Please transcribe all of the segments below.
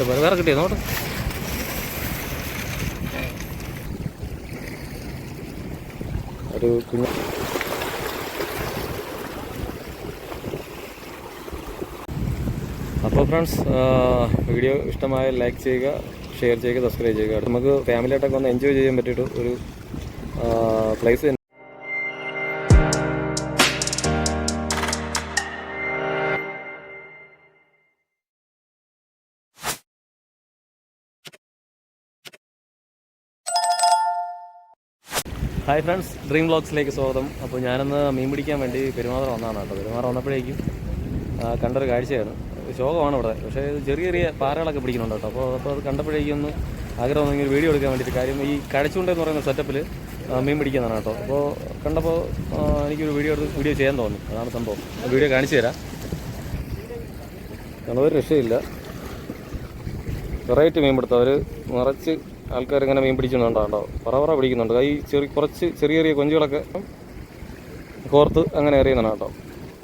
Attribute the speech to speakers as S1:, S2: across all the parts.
S1: വേറെ വേറെ കിട്ടിയോ നോട്ട് ഒരു കുഞ്ഞു അപ്പോൾ ഫ്രണ്ട്സ് വീഡിയോ ഇഷ്ടമായ ലൈക്ക് ചെയ്യുക ഷെയർ ചെയ്യുക സബ്സ്ക്രൈബ് ചെയ്യുക. നമുക്ക് നമുക്ക് ഫാമിലിയായിട്ടൊക്കെ ഒന്ന് എൻജോയ് ചെയ്യാൻ പറ്റിയിട്ട് ഒരു പ്ലേസ് ഹായ് ഫ്രണ്ട്സ് ഡ്രീം വ്ളോഗ്സിലേക്ക് സ്വാഗതം. അപ്പോൾ ഞാനന്ന് മീൻ പിടിക്കാൻ വേണ്ടി പെരുമാറ വന്നതാണ് കേട്ടോ. പെരുമാറ വന്നപ്പോഴേക്കും കണ്ടൊരു കാഴ്ചയാണ് ശോകമാണ് ഇവിടെ. പക്ഷേ ചെറിയ ചെറിയ പാറകളൊക്കെ പിടിക്കുന്നുണ്ട് കേട്ടോ. അപ്പോൾ അപ്പോൾ അത് കണ്ടപ്പോഴേക്കും ഒന്ന് ആഗ്രഹം ഒന്നെങ്കിൽ വീഡിയോ എടുക്കാൻ വേണ്ടിയിട്ട്. കാര്യം ഈ കഴച്ചുണ്ട് എന്ന് പറയുന്ന സെറ്റപ്പിൽ മീൻ പിടിക്കുന്നതാണ് കേട്ടോ. അപ്പോൾ കണ്ടപ്പോൾ എനിക്കൊരു വീഡിയോ എടുത്ത് വീഡിയോ ചെയ്യാൻ തോന്നി. അതാണ് സംഭവം. വീഡിയോ കാണിച്ചു തരാം. ഞങ്ങളൊരു രക്ഷയില്ല. വെറൈറ്റി മീൻ പിടുത്തം. അവർ നിറച്ച് ആൾക്കാർ ഇങ്ങനെ മീൻ പിടിക്കുന്നുണ്ടോ? കേട്ടോ പറ പറ പിടിക്കുന്നുണ്ട്. കൈ ചെറിയ കുറച്ച് ചെറിയ ചെറിയ കൊഞ്ചുകളൊക്കെ കോർത്ത് അങ്ങനെ എറിയുന്നതാണ് കേട്ടോ.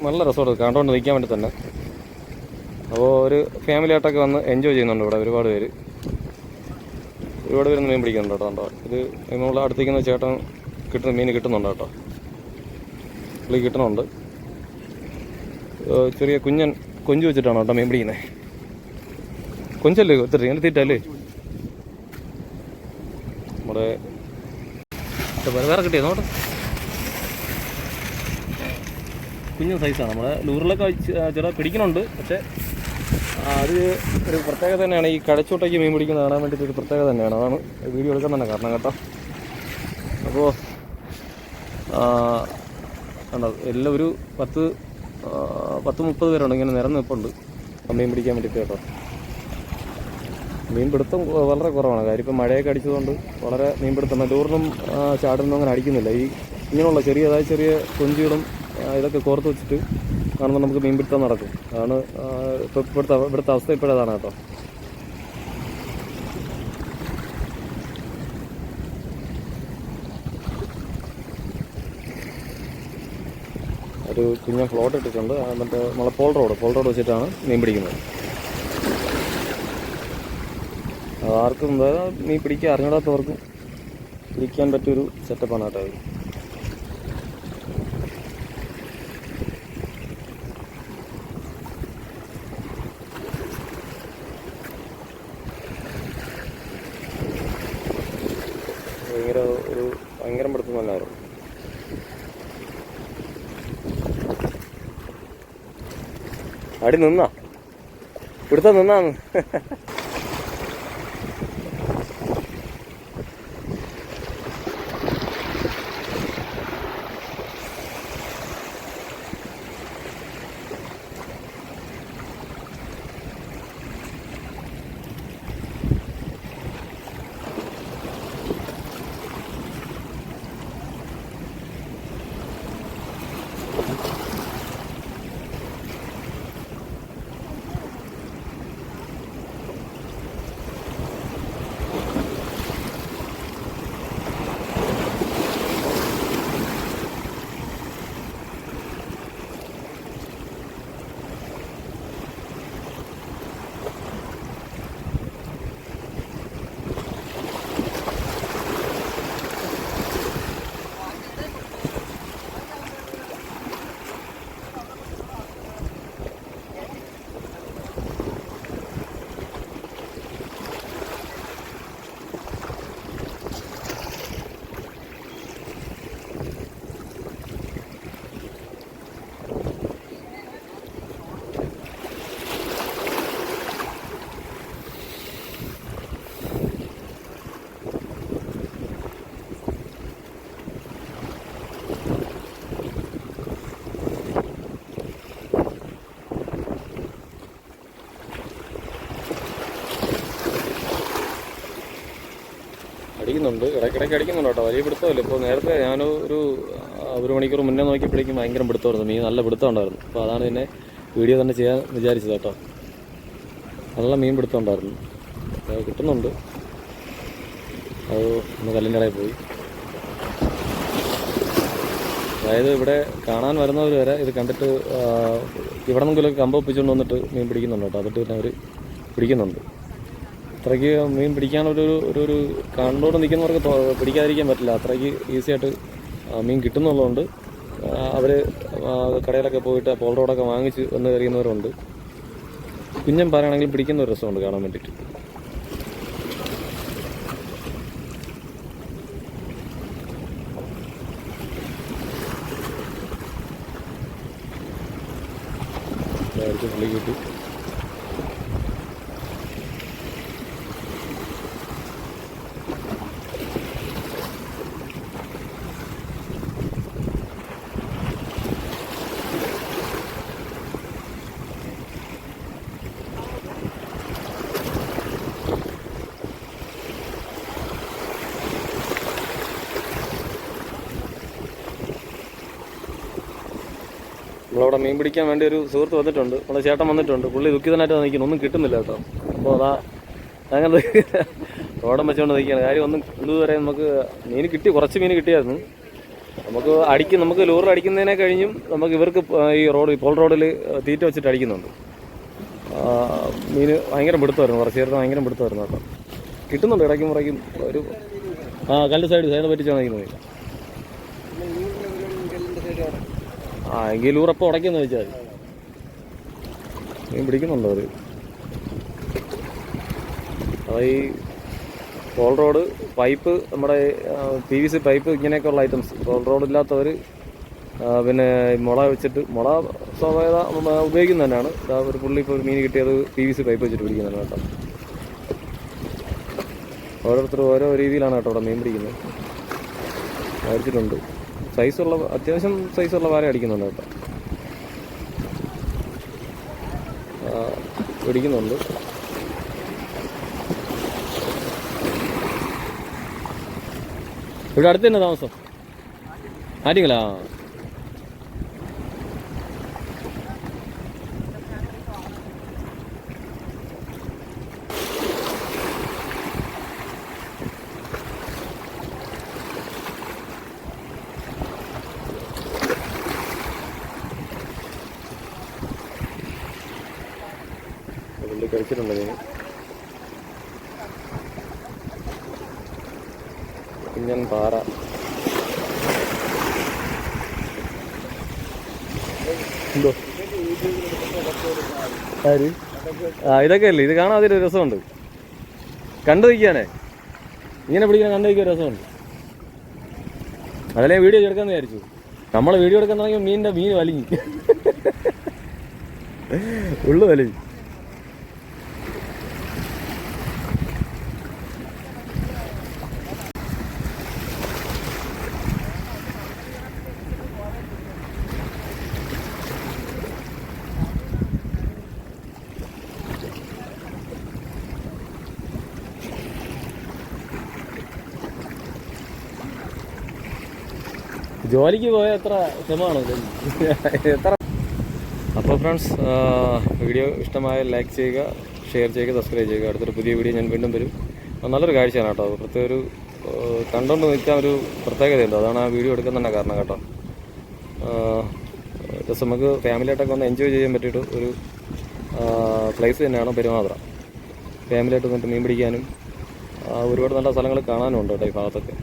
S1: നല്ല രസമാണ് കണ്ടുകൊണ്ട് നിൽക്കാൻ വേണ്ടി തന്നെ. അപ്പോൾ ഒരു ഫാമിലി ആയിട്ടൊക്കെ വന്ന് എൻജോയ് ചെയ്യുന്നുണ്ട് ഇവിടെ ഒരുപാട് പേര്. ഒരുപാട് പേര് മീൻ പിടിക്കുന്നുണ്ട് കേട്ടോ കണ്ടോ? ഇത് അടുത്തേക്ക് അടുത്തേക്കുന്ന ചേട്ടൻ കിട്ടുന്ന മീൻ കിട്ടുന്നുണ്ട് കേട്ടോ. പുള്ളി കിട്ടുന്നുണ്ട്. ചെറിയ കുഞ്ഞൻ കൊഞ്ചു വെച്ചിട്ടാണ് കേട്ടോ മീൻ പിടിക്കുന്നത് കൊഞ്ചല്ലേ ഒത്തിരി ഇങ്ങനെ തീറ്റല്ലേ നമ്മുടെ വേറെ വേറെ കിട്ടിയോ? നോട്ട് കുഞ്ഞു സൈസാണ് നമ്മുടെ ലൂറിലൊക്കെ ചില പിടിക്കുന്നുണ്ട്. പക്ഷേ അത് ഒരു പ്രത്യേകത തന്നെയാണ്. ഈ കടച്ചോട്ടേക്ക് മീൻ പിടിക്കുന്നത് കാണാൻ വേണ്ടിയിട്ട് ഒരു പ്രത്യേകത തന്നെയാണ്. അതാണ് വീഡിയോ എടുക്കാൻ തന്നെ കാരണം കേട്ടോ. അപ്പോൾ കണ്ടത് എല്ലാം ഒരു പത്ത് പത്ത് മുപ്പത് പേരുണ്ട്. ഇങ്ങനെ നിരന്ന് നിൽപ്പുണ്ട് മീൻ പിടിക്കാൻ വേണ്ടിയിട്ട് കേട്ടോ. മീൻപിടുത്തം വളരെ കുറവാണ്. കാര്യം ഇപ്പം മഴയൊക്കെ അടിച്ചതുകൊണ്ട് വളരെ മീൻപിടുത്തം. ടൂറിനും ചാടൊന്നും അങ്ങനെ അടിക്കുന്നില്ല. ഈ ഇങ്ങനെയുള്ള ചെറിയ അതായത് ചെറിയ കൊഞ്ചുകളും ഇതൊക്കെ കോർത്ത് വെച്ചിട്ട് കാണുമ്പോൾ നമുക്ക് മീൻപിടുത്തം നടക്കും. അതാണ് ഇപ്പോൾ ഇപ്പം ഇവിടുത്തെ ഇവിടുത്തെ അവസ്ഥ ഇപ്പോഴതാണ് കേട്ടോ. ഒരു കുഞ്ഞ ഫ്ലോട്ട് ഇട്ടിട്ടുണ്ട്. മറ്റേ നമ്മളെ പോൾ റോഡ്. പോൾ റോഡ് വെച്ചിട്ടാണ് മീൻ പിടിക്കുന്നത് അത് ആർക്കും വേറെ നീ പിടിക്കാൻ അറിഞ്ഞിടാത്തവർക്കും പിടിക്കാൻ പറ്റിയൊരു സെറ്റപ്പാണ് കേട്ടോ ഇത്. ഭയങ്കര ഒരു ഭയങ്കര പിടുത്തം തന്നെയായിരുന്നു അടി നിന്നാ. പിടുത്തം നിന്നാന്ന്. അടിക്കുന്നുണ്ട്. ഇടയ്ക്കിടയ്ക്ക് അടിക്കുന്നുണ്ട് കേട്ടോ. വലിയ പിടുത്തമല്ല. ഇപ്പോൾ നേരത്തെ ഞാൻ ഒരു ഒരു മണിക്കൂർ മുന്നേ നോക്കിയപ്പോഴേക്കും ഭയങ്കര പിടുത്തമായിരുന്നു. മീൻ നല്ല പിടുത്തം ഉണ്ടായിരുന്നു അപ്പോൾ അതാണ് പിന്നെ വീഡിയോ തന്നെ ചെയ്യാൻ വിചാരിച്ചത് കേട്ടോ. നല്ല മീൻ പിടുത്തം ഉണ്ടായിരുന്നു അത് കിട്ടുന്നുണ്ട്. അത് ഒന്ന് കല്ലിന്റെ പോയി. അതായത് ഇവിടെ കാണാൻ വരുന്നവർ വരെ ഇത് കണ്ടിട്ട് ഇവിടെ നിന്നെങ്കിലും കമ്പ് ഒപ്പിച്ചുകൊണ്ട് വന്നിട്ട് മീൻ പിടിക്കുന്നുണ്ട് കേട്ടോ. അതിട്ട് പിന്നെ അവർ പിടിക്കുന്നുണ്ട്. അത്രയ്ക്ക് മീൻ പിടിക്കാനൊരു ഒരു ഒരു കണ്ടോട് നിൽക്കുന്നവർക്ക് പിടിക്കാതിരിക്കാൻ പറ്റില്ല. അത്രയ്ക്ക് ഈസി ആയിട്ട് മീൻ കിട്ടുന്നുള്ളതുകൊണ്ട് അവർ കടയിലൊക്കെ പോയിട്ട് പോൾ റോഡൊക്കെ വാങ്ങിച്ച് വന്ന് കറിയുന്നവരുണ്ട് കുഞ്ഞൻ പറയുകയാണെങ്കിൽ പിടിക്കുന്ന ഒരു രസമുണ്ട് കാണാൻ വേണ്ടിയിട്ട്. പുള്ളി കിട്ടി. നമ്മളവിടെ മീൻ പിടിക്കാൻ വേണ്ടി ഒരു സുഹൃത്ത് വന്നിട്ടുണ്ട്. നമ്മുടെ ചേട്ടൻ വന്നിട്ടുണ്ട്. പുള്ളി ദുഃഖിതനായിട്ട് നിൽക്കുന്നു ഒന്നും കിട്ടുന്നില്ല കേട്ടോ. അപ്പോൾ അതാ അങ്ങനെ റോഡം വെച്ചുകൊണ്ട് നിൽക്കുകയാണ്. കാര്യം ഒന്നും ഇതുവരെ നമുക്ക് മീൻ കിട്ടി. കുറച്ച് മീൻ കിട്ടിയായിരുന്നു. നമുക്ക് അടിക്ക് നമുക്ക് ലൂറിൽ അടിക്കുന്നതിനെ കഴിഞ്ഞും നമുക്ക് ഇവർക്ക് ഈ റോഡ് പോൾ റോഡിൽ തീറ്റ വെച്ചിട്ട് അടിക്കുന്നുണ്ട്. മീൻ ഭയങ്കര പിടുത്തമായിരുന്നു കുറച്ച് നേരത്തെ ഭയങ്കര പിടുത്തമായിരുന്നു കേട്ടോ. കിട്ടുന്നുണ്ട് ഇടയ്ക്കും മുറയ്ക്കും ഒരു ആ കല്ല് സൈഡ് സൈഡ് പറ്റിച്ചാണ് നിൽക്കുന്നത് ആ എങ്കിൽ ഉറപ്പ് ഉടയ്ക്കെന്ന് വെച്ചാൽ മീൻ പിടിക്കുന്നുണ്ടോ അത് അത് ഈ കോൾ റോഡ് പൈപ്പ് നമ്മുടെ പി വി സി പൈപ്പ് ഇങ്ങനെയൊക്കെയുള്ള ഐറ്റംസ് ഹോൾ റോഡ് ഇല്ലാത്തവർ പിന്നെ മുള വെച്ചിട്ട് മുള സ്വാഭാവിക ഉപയോഗിക്കുന്ന തന്നെയാണ് ഒരു പുള്ളി ഇപ്പോൾ മീൻ കിട്ടിയത് പി വി സി പൈപ്പ് വെച്ചിട്ട് പിടിക്കുന്നതാണ് കേട്ടോ. ഓരോരുത്തരും ഓരോ രീതിയിലാണ് കേട്ടോ അവിടെ മീൻ പിടിക്കുന്നത്. അടിച്ചിട്ടുണ്ട് സൈസുള്ള അത്യാവശ്യം സൈസുള്ള വാര അടിക്കുന്നുണ്ട് കേട്ടോ. പിടിക്കുന്നുണ്ട്. ഇവിടെ അടുത്ത് തന്നെ താമസം. ആറ്റിങ്ങളാ മീൻ കുഞ്ഞൻ പാറ. എന്തോ? ആര്? ആ ഇതൊക്കെ അല്ലേ ഇത് കാണാൻ അതിൽ രസമുണ്ട്. കണ്ടു ഇങ്ങനെ പിടിക്കാൻ കണ്ടു രസമുണ്ട്. അതല്ലേ വീഡിയോ എടുക്കാന്ന് വിചാരിച്ചു. നമ്മൾ വീഡിയോ എടുക്കാൻ തുടങ്ങിയ മീനിന്റെ മീൻ വലിഞ്ഞു. ഉള്ളു വലിഞ്ഞു. ജോലിക്ക് പോയ എത്ര ക്ഷമമാണോ എത്ര? അപ്പോൾ ഫ്രണ്ട്സ് വീഡിയോ ഇഷ്ടമായ ലൈക്ക് ചെയ്യുക ഷെയർ ചെയ്യുക സബ്സ്ക്രൈബ് ചെയ്യുക. അടുത്തൊരു പുതിയ വീഡിയോ ഞാൻ വീണ്ടും വരും. നല്ലൊരു കാഴ്ചയാണ് കേട്ടോ. പ്രത്യേക ഒരു കണ്ടുകൊണ്ട് നിൽക്കാൻ ഒരു പ്രത്യേകതയുണ്ട്. അതാണ് ആ വീഡിയോ എടുക്കുന്നതിന്റെ കാരണം കേട്ടോ. ജസ്റ്റ് നമുക്ക് ഫാമിലിയായിട്ടൊക്കെ ഒന്ന് എൻജോയ് ചെയ്യാൻ പറ്റിയിട്ട് ഒരു പ്ലേസ് തന്നെയാണ് പെരുമാത്ര ഫാമിലിയായിട്ട് വന്നിട്ട് മീൻ പിടിക്കാനും ഒരുപാട് നല്ല സ്ഥലങ്ങൾ കാണാനും ഉണ്ട് കേട്ടോ ഈ ഭാഗത്തൊക്കെ.